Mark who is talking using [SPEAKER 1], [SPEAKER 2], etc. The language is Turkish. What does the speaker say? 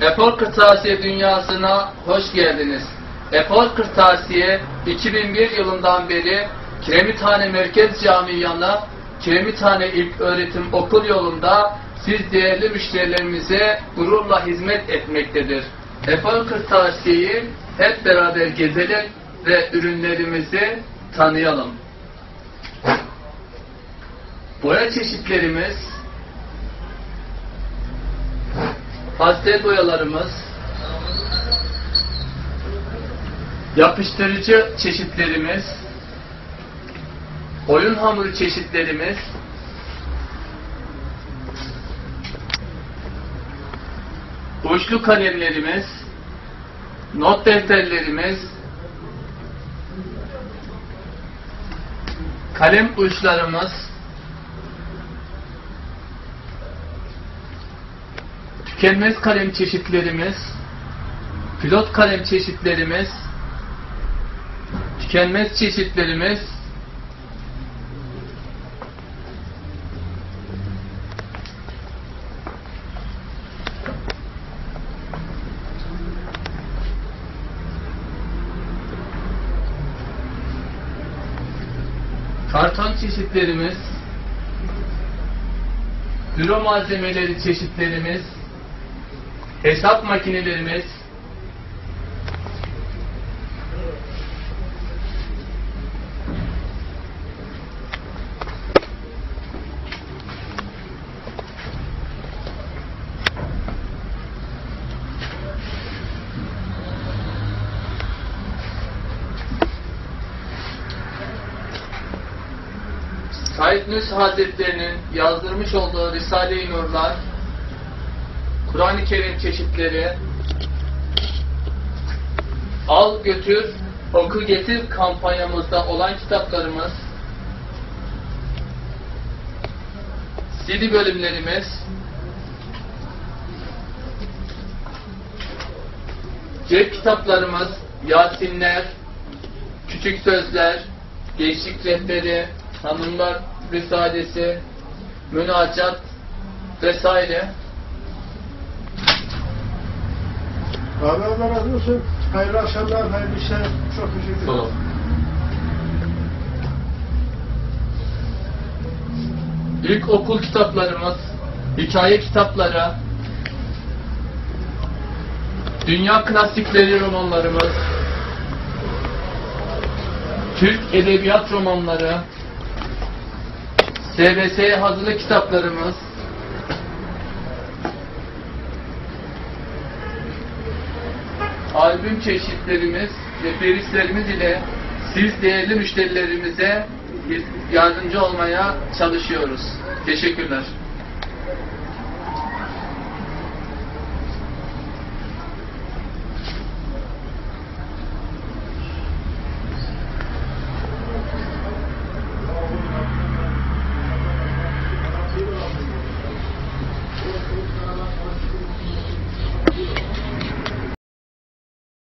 [SPEAKER 1] Efor Kırtasiye dünyasına hoş geldiniz. Efor Kırtasiye 2001 yılından beri Kiremithane Merkez Camii yanı Kiremithane İlk Öğretim Okul yolunda siz değerli müşterilerimize gururla hizmet etmektedir. Efor Kırtasiye'yi hep beraber gezelim ve ürünlerimizi tanıyalım. Boya çeşitlerimiz pastel boyalarımız, yapıştırıcı çeşitlerimiz, oyun hamuru çeşitlerimiz, uçlu kalemlerimiz, not defterlerimiz, kalem uçlarımız, tükenmez kalem çeşitlerimiz, pilot kalem çeşitlerimiz, tükenmez çeşitlerimiz, karton çeşitlerimiz, büro malzemeleri çeşitlerimiz, hesap makinelerimiz, Said Nursi Hazretleri'nin yazdırmış olduğu Risale-i Nurlar, Kur'an-ı Kerim çeşitleri, Al götür, oku getir kampanyamızda olan kitaplarımız, CD bölümlerimiz, cep kitaplarımız, Yasinler, Küçük Sözler, Gençlik Rehberi, Hanımlar Risalesi, Münacat vesaire.
[SPEAKER 2] Abi Allah razı olsun. Hayırlı akşamlar, hayırlı işler. Çok teşekkür ederim.
[SPEAKER 1] Ol. İlk okul kitaplarımız, hikaye kitapları, dünya klasikleri romanlarımız, Türk edebiyat romanları, SBS hazırlık kitaplarımız, albüm çeşitlerimiz ve ferislerimiz ile siz değerli müşterilerimize yardımcı olmaya çalışıyoruz. Teşekkürler.